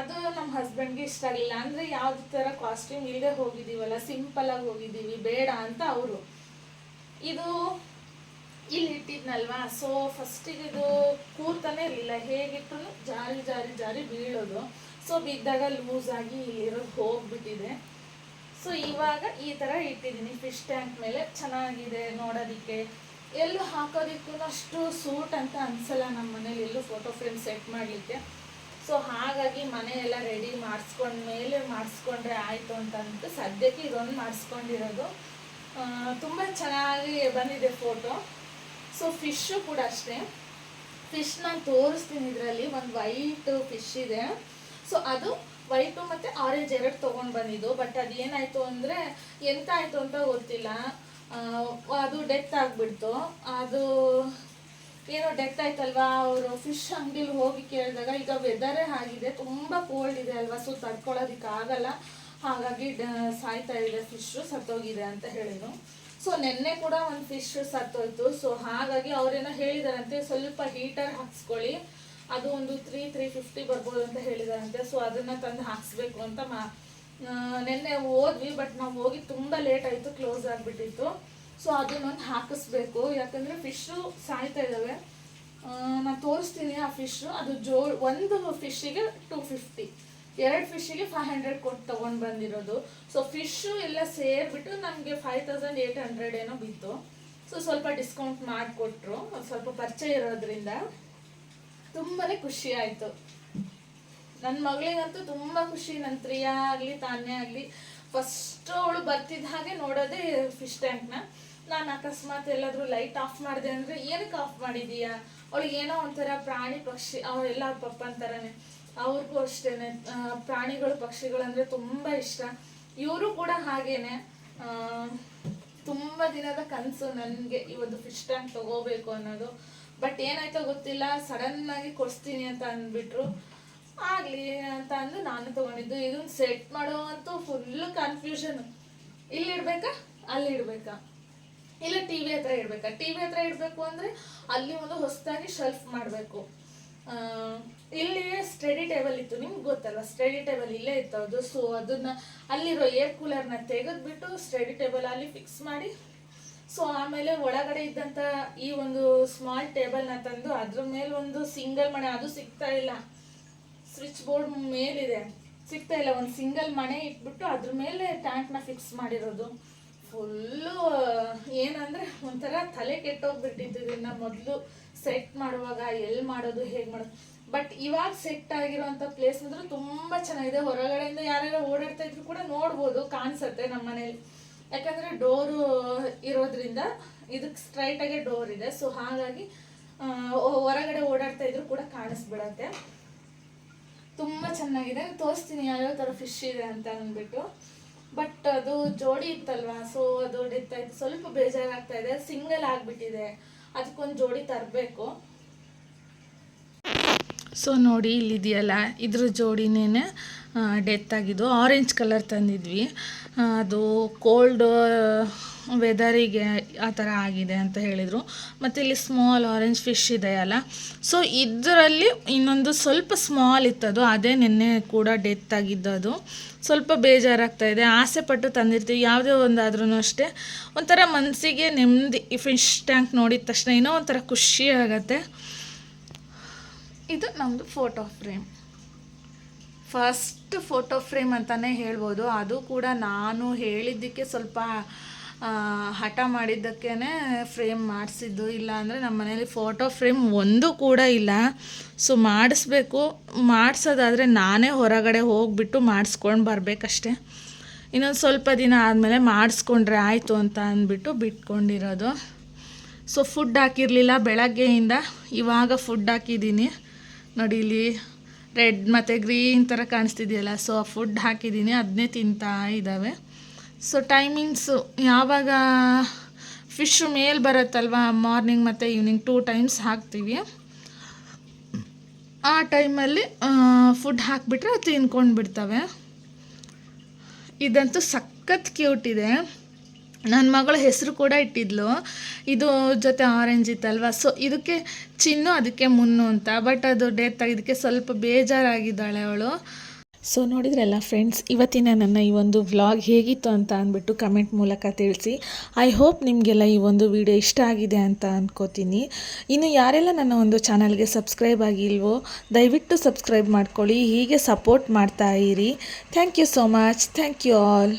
ಅದು ನಮ್ಮ ಹಸ್ಬೆಂಡ್ಗೆ ಇಷ್ಟ ಆಗಲಿಲ್ಲ ಅಂದರೆ ಯಾವ್ದು ಥರ ಕಾಸ್ಟ್ಯೂಮ್ ಇಲ್ಲದೆ ಹೋಗಿದ್ದೀವಲ್ಲ ಸಿಂಪಲಾಗಿ ಹೋಗಿದ್ದೀವಿ, ಬೇಡ ಅಂತ ಅವರು. ಇದು ಇಲ್ಲಿ ಇಟ್ಟಿದ್ನಲ್ವಾ? ಸೊ ಫಸ್ಟಿಗೆ ಇದು ಕೂರ್ತಾನೆ ಇರಲಿಲ್ಲ. ಹೇಗಿಟ್ರು ಜಾರಿ ಜಾರಿ ಜಾರಿ ಬೀಳೋದು. ಸೊ ಬಿದ್ದಾಗ ಲೂಸ್ ಆಗಿ ಇಲ್ಲಿರೋದು ಹೋಗ್ಬಿಟ್ಟಿದೆ. ಸೊ ಇವಾಗ ಈ ಥರ ಇಟ್ಟಿದ್ದೀನಿ. ಫಿಶ್ ಟ್ಯಾಂಕ್ ಮೇಲೆ ಚೆನ್ನಾಗಿದೆ ನೋಡೋದಕ್ಕೆ. ಎಲ್ಲೂ ಹಾಕೋದಕ್ಕೂ ಅಷ್ಟು ಸೂಟ್ ಅಂತ ಅನ್ಸಲ್ಲ ನಮ್ಮ ಮನೇಲಿ. ಎಲ್ಲೂ ಫೋಟೋ ಫ್ರೇಮ್ ಸೆಟ್ ಮಾಡಲಿಕ್ಕೆ. ಸೊ ಹಾಗಾಗಿ ಮನೆ ಎಲ್ಲ ರೆಡಿ ಮಾಡಿಸ್ಕೊಂಡ ಮೇಲೆ ಮಾಡಿಸ್ಕೊಂಡ್ರೆ ಆಯಿತು ಅಂತ ಸದ್ಯಕ್ಕೆ ಇದೊಂದು ಮಾಡಿಸ್ಕೊಂಡಿರೋದು. ತುಂಬ ಚೆನ್ನಾಗಿ ಬಂದಿದೆ ಫೋಟೋ ಸೊ ಫಿಶ್ಶು ಕೂಡ ಅಷ್ಟೇ. ಫಿಶ್ ನಾನು ತೋರಿಸ್ತೀನಿ ಇದರಲ್ಲಿ. ಒಂದು ವೈಟ್ ಫಿಶ್ ಇದೆ. ಸೊ ಅದು ವೈಟು ಮತ್ತು ಆರೆಂಜ್ ಎರಡು ತೊಗೊಂಡು ಬಂದಿದ್ದು. ಬಟ್ ಅದು ಏನಾಯಿತು ಅಂದರೆ ಎಂತ ಆಯಿತು ಅಂತ ಗೊತ್ತಿಲ್ಲ. ಅದು ಡೆತ್ ಆಗಿಬಿಡ್ತು. ಅದು ಏನೋ ಡೆತ್ ಆಯ್ತಲ್ವಾ? ಅವರು ಫಿಶ್ ಅಂಗಡಿಲಿ ಹೋಗಿ ಕೇಳಿದಾಗ ಈಗ ವೆದರೇ ಆಗಿದೆ. ತುಂಬ ಕೋಲ್ಡ್ ಇದೆ ಅಲ್ವಾ? ಸೊ ತಡ್ಕೊಳ್ಳೋದಿಕ್ಕೆ ಆಗಲ್ಲ. ಹಾಗಾಗಿ ಸಾಯ್ತಾ ಇದೆ ಫಿಶ್ಶು ಸತ್ತೋಗಿದೆ ಅಂತ ಹೇಳಿದ್ರು. ಸೊ ನಿನ್ನೆ ಕೂಡ ಒಂದು ಫಿಶ್ ಸತ್ತೋಯ್ತು. ಸೊ ಹಾಗಾಗಿ ಅವ್ರೇನೋ ಹೇಳಿದಾರಂತೆ, ಸ್ವಲ್ಪ ಹೀಟರ್ ಹಾಕ್ಸ್ಕೊಳ್ಳಿ. ಅದು ಒಂದು ತ್ರೀ ತ್ರೀ ಫಿಫ್ಟಿ ಬರ್ಬೋದು ಅಂತ ಹೇಳಿದಾರಂತೆ. ಸೊ ಅದನ್ನ ತಂದು ಹಾಕ್ಸ್ಬೇಕು ಅಂತ ಮಾ ನಿನ್ನೆ ಹೋದ್ವಿ ಬಟ್ ನಾವು ಹೋಗಿ ತುಂಬ ಲೇಟ್ ಆಯಿತು ಕ್ಲೋಸ್ ಆಗಿಬಿಟ್ಟಿತ್ತು. ಸೊ ಅದನ್ನೊಂದು ಹಾಕಿಸ್ಬೇಕು. ಯಾಕಂದರೆ ಫಿಶ್ಶು ಸಾಯ್ತಾ ಇದ್ದಾವೆ ನಾನು ತೋರಿಸ್ತೀನಿ ಆ ಫಿಶ್ಶು ಅದು ಜೋ, ಒಂದು ಫಿಶ್ಶಿಗೆ ಟೂ ಫಿಫ್ಟಿ ಎರಡು ಫಿಶ್ಶಿಗೆ ಫೈವ್ ಹಂಡ್ರೆಡ್ ಕೊಟ್ಟು ತೊಗೊಂಡು ಬಂದಿರೋದು. ಸೊ ಫಿಶ್ಶು ಎಲ್ಲ ಸೇರಿಬಿಟ್ಟು ನಮಗೆ ಫೈವ್ ತೌಸಂಡ್ ಏಯ್ಟ್ ಹಂಡ್ರೆಡ್ ಏನೋ ಬಿತ್ತು. ಸೊ ಸ್ವಲ್ಪ ಡಿಸ್ಕೌಂಟ್ ಮಾಡಿಕೊಟ್ರು. ಸ್ವಲ್ಪ ಪರಿಚಯ ಇರೋದ್ರಿಂದ ತುಂಬಾ ಖುಷಿ ಆಯಿತು. ನನ್ನ ಮಗಳಿಗಂತೂ ತುಂಬ ಖುಷಿ ನನ್ನ ಪ್ರಿಯಾ ಆಗಲಿ ತಾನೇ ಆಗಲಿ. ಫಸ್ಟ್ ಅವಳು ಬರ್ತಿದ್ದ ಹಾಗೆ ನೋಡೋದೇ ಫಿಶ್ ಟ್ಯಾಂಕ್ನ ನಾನು ಅಕಸ್ಮಾತ್ ಎಲ್ಲಾದ್ರೂ ಲೈಟ್ ಆಫ್ ಮಾಡಿದೆ ಅಂದರೆ ಏನಕ್ಕೆ ಆಫ್ ಮಾಡಿದೀಯಾ? ಅವಳಿಗೆ ಏನೋ ಒಂಥರ ಪ್ರಾಣಿ ಪಕ್ಷಿ, ಅವರೆಲ್ಲ ಅವ್ರ ಪಪ್ಪನ ಥರನೇ ಅವ್ರಿಗೂ ಅಷ್ಟೇನೆ. ಪ್ರಾಣಿಗಳು, ಪಕ್ಷಿಗಳು ಅಂದ್ರೆ ತುಂಬ ಇಷ್ಟ. ಇವರು ಕೂಡ ಹಾಗೇನೆ. ತುಂಬಾ ದಿನದ ಕನಸು ನನಗೆ ಒಂದು ಫಿಶ್ ಟ್ಯಾಂಕ್ ತಗೋಬೇಕು ಅನ್ನೋದು. ಬಟ್ ಏನಾಯ್ತೋ ಗೊತ್ತಿಲ್ಲ ಸಡನ್ ಆಗಿ ಕೊಡಿಸ್ತೀನಿ ಅಂತ ಅಂದ್ಬಿಟ್ರು. ಆಗ್ಲಿ ಅಂತ ಅಂದು ನಾನು ತಗೊಂಡಿದ್ದು. ಇದನ್ನ ಸೆಟ್ ಮಾಡೋ ಫುಲ್ ಕನ್ಫ್ಯೂಷನ್ ಇಲ್ಲಿ ಇಡ್ಬೇಕಾ? ಅಲ್ಲಿ ಇಡ್ಬೇಕಾ? ಇಲ್ಲ ಟಿ ವಿ ಹತ್ರ ಇಡ್ಬೇಕಾ? ಟಿ ವಿ ಹತ್ರ ಇಡಬೇಕು ಅಂದರೆ ಅಲ್ಲಿ ಒಂದು ಹೊಸದಾಗಿ ಶೆಲ್ಫ್ ಮಾಡಬೇಕು. ಇಲ್ಲಿ ಸ್ಟಡಿ ಟೇಬಲ್ ಇತ್ತು. ನಿಮ್ಗೆ ಗೊತ್ತಲ್ಲ ಸ್ಟಡಿ ಟೇಬಲ್ ಇಲ್ಲೇ ಇತ್ತು ಅದು ಸೊ ಅದನ್ನ ಅಲ್ಲಿರೋ ಏರ್ ಕೂಲರ್ನ ತೆಗೆದ್ಬಿಟ್ಟು ಸ್ಟಡಿ ಟೇಬಲ್ ಅಲ್ಲಿ ಫಿಕ್ಸ್ ಮಾಡಿ ಸೊ ಆಮೇಲೆ ಒಳಗಡೆ ಇದ್ದಂಥ ಈ ಒಂದು ಸ್ಮಾಲ್ ಟೇಬಲ್ನ ತಂದು ಅದ್ರ ಮೇಲೆ ಒಂದು ಸಿಂಗಲ್ ಮನೆ, ಅದು ಸಿಗ್ತಾ ಇಲ್ಲ. ಸ್ವಿಚ್ ಬೋರ್ಡ್ ಮೇಲಿದೆ. ಸಿಗ್ತಾ ಇಲ್ಲ, ಒಂದು ಸಿಂಗಲ್ ಮನೆ ಇಟ್ಬಿಟ್ಟು ಅದ್ರ ಮೇಲೆ ಟ್ಯಾಂಕ್ನ ಫಿಕ್ಸ್ ಮಾಡಿರೋದು. ಫುಲ್ಲು ಏನಂದ್ರೆ ಒಂಥರ ತಲೆ ಕೆಟ್ಟೋಗ್ಬಿಟ್ಟಿತ್ತು ಇದನ್ನ ಮೊದಲು. ಸೆಟ್ ಮಾಡುವಾಗ ಎಲ್ಲಿ ಮಾಡೋದು, ಹೇಗೆ ಮಾಡೋದು. ಬಟ್ ಇವಾಗ ಸೆಟ್ ಆಗಿರೋಂಥ ಪ್ಲೇಸ್ ಅಂದ್ರೆ ತುಂಬ ಚೆನ್ನಾಗಿದೆ. ಹೊರಗಡೆಯಿಂದ ಯಾರ್ಯಾರು ಓಡಾಡ್ತಾ ಇದ್ರು ಕೂಡ ನೋಡ್ಬೋದು, ಕಾಣಿಸುತ್ತೆ ನಮ್ಮ ಮನೇಲಿ. ಯಾಕಂದ್ರೆ ಡೋರು ಇರೋದ್ರಿಂದ ಇದಕ್ಕೆ ಸ್ಟ್ರೈಟ್ ಆಗಿ ಡೋರ್ ಇದೆ. ಸೊ ಹಾಗಾಗಿ ಹೊರಗಡೆ ಓಡಾಡ್ತಾ ಇದ್ರು ಕೂಡ ಕಾಣಿಸ್ಬಿಡತ್ತೆ. ತುಂಬ ಚೆನ್ನಾಗಿದೆ. ತೋರಿಸ್ತೀನಿ ಯಾವ್ಯಾವ ಥರ ಫಿಶ್ ಇದೆ ಅಂತ ಅಂದ್ಬಿಟ್ಟು. ಬಟ್ ಅದು ಜೋಡಿ ಇತ್ತಲ್ವಾ? ಸೊ ಅದು ಡೆತ್ ಸ್ವಲ್ಪ ಬೇಜಾರಾಗ್ತಾ ಇದೆ. ಸಿಂಗಲ್ ಆಗಿಬಿಟ್ಟಿದೆ. ಅದಕ್ಕೊಂದು ಜೋಡಿ ತರಬೇಕು. ಸೊ ನೋಡಿ ಇಲ್ಲಿದೆಯಲ್ಲ. ಇದ್ರ ಜೋಡಿನೇ ಡೆತ್ ಆಗಿದ್ದು ಆರೆಂಜ್ ಕಲರ್ ತಂದಿದ್ವಿ. ಅದು ಕೋಲ್ಡ್ ವೆದರಿಗೆ ಆ ಥರ ಆಗಿದೆ ಅಂತ ಹೇಳಿದರು. ಮತ್ತು ಇಲ್ಲಿ ಸ್ಮಾಲ್ ಆರೆಂಜ್ ಫಿಶ್ ಇದೆಯಲ್ಲ. ಸೊ ಇದರಲ್ಲಿ ಇನ್ನೊಂದು ಸ್ವಲ್ಪ ಸ್ಮಾಲ್ ಇತ್ತದು. ಅದೇ ನಿನ್ನೆ ಕೂಡ ಡೆತ್ ಅದು. ಸ್ವಲ್ಪ ಬೇಜಾರಾಗ್ತಾ ಇದೆ. ಆಸೆ ಪಟ್ಟು ತಂದಿರ್ತೀವಿ. ಯಾವುದೇ ಒಂದಾದ್ರೂ ಅಷ್ಟೇ. ಒಂಥರ ಮನಸ್ಸಿಗೆ ನೆಮ್ಮದಿ ಫಿಶ್ ಟ್ಯಾಂಕ್ ನೋಡಿದ ತಕ್ಷಣ ಏನೋ ಒಂಥರ ಖುಷಿ ಆಗತ್ತೆ. ಇದು ನಮ್ಮದು photo frame first photo frame ಅಂತಲೇ ಹೇಳ್ಬೋದು. ಅದು ಕೂಡ ನಾನು ಹೇಳಿದ್ದಕ್ಕೆ ಸ್ವಲ್ಪ ಹಠ ಮಾಡಿದ್ದಕ್ಕೇ ಫ್ರೇಮ್ ಮಾಡಿಸಿದ್ದು. ಇಲ್ಲ ಅಂದರೆ ನಮ್ಮ ಮನೇಲಿ ಫೋಟೋ ಫ್ರೇಮ್ ಒಂದು ಕೂಡ ಇಲ್ಲ. ಸೊ ಮಾಡಿಸ್ಬೇಕು. ಮಾಡಿಸೋದಾದರೆ ನಾನೇ ಹೊರಗಡೆ ಹೋಗಿಬಿಟ್ಟು ಮಾಡಿಸ್ಕೊಂಡು ಬರಬೇಕಷ್ಟೆ. ಇನ್ನೊಂದು ಸ್ವಲ್ಪ ದಿನ ಆದಮೇಲೆ ಮಾಡಿಸ್ಕೊಂಡ್ರೆ ಆಯಿತು ಅಂತ ಅಂದ್ಬಿಟ್ಟು ಬಿಟ್ಕೊಂಡಿರೋದು. ಸೊ ಫುಡ್ ಹಾಕಿರಲಿಲ್ಲ ಬೆಳಗ್ಗೆಯಿಂದ. ಇವಾಗ ಫುಡ್ ಹಾಕಿದ್ದೀನಿ. ನೋಡಿ ಇಲ್ಲಿ ರೆಡ್ ಮತ್ತು ಗ್ರೀನ್ ಥರ ಕಾಣಿಸ್ತಿದೆಯಲ್ಲ ಸೊ ಆ ಫುಡ್ ಹಾಕಿದ್ದೀನಿ ಅದನ್ನೇ ತಿಂತಾ ಇದ್ದಾವೆ ಸೊ ಟೈಮಿಂಗ್ಸು ಯಾವಾಗ ಫಿಶ್ ಮೇಲೆ ಬರುತ್ತಲ್ವ ಮಾರ್ನಿಂಗ್ ಮತ್ತು ಈವ್ನಿಂಗ್ ಟೂ ಟೈಮ್ಸ್ ಹಾಕ್ತೀವಿ. ಆ ಟೈಮಲ್ಲಿ ಫುಡ್ ಹಾಕಿಬಿಟ್ರೆ ತಿನ್ಕೊಂಡು ಬಿಡ್ತವೆ ಇದಂತೂ ಸಖತ್ ಕ್ಯೂಟ್ ಇದೆ. ನನ್ನ ಮಗಳ ಹೆಸರು ಕೂಡ ಇಟ್ಟಿದ್ಲು. ಇದು ಜೊತೆ ಆರೆಂಜ್ ಇತ್ತಲ್ವ ಸೊ ಇದಕ್ಕೆ ಚಿನ್ನು, ಅದಕ್ಕೆ ಮುನ್ನು ಅಂತ. ಬಟ್ ಅದು ಡೆತ್ ಆಗಿದ್ದಕ್ಕೆ ಸ್ವಲ್ಪ ಬೇಜಾರಾಗಿದ್ದಾಳೆ ಅವಳು. ಸೊ ನೋಡಿದ್ರಲ್ಲ ಫ್ರೆಂಡ್ಸ್ ಇವತ್ತಿನ ನನ್ನ ಈ ಒಂದು ವ್ಲಾಗ್ ಹೇಗಿತ್ತು ಅಂತ ಅಂದ್ಬಿಟ್ಟು ಕಮೆಂಟ್ ಮೂಲಕ ತಿಳಿಸಿ. ಐ ಹೋಪ್ ನಿಮಗೆಲ್ಲ ಈ ಒಂದು ವಿಡಿಯೋ ಇಷ್ಟ ಆಗಿದೆ ಅಂತ ಅಂದ್ಕೋತೀನಿ ಇನ್ನು ಯಾರೆಲ್ಲ ನನ್ನ ಒಂದು ಚಾನಲ್ಗೆ ಸಬ್ಸ್ಕ್ರೈಬ್ ಆಗಿಲ್ವೋ, ದಯವಿಟ್ಟು ಸಬ್ಸ್ಕ್ರೈಬ್ ಮಾಡ್ಕೊಳ್ಳಿ. ಹೀಗೆ ಸಪೋರ್ಟ್ ಮಾಡ್ತಾ ಇರಿ. Thank you so much thank you all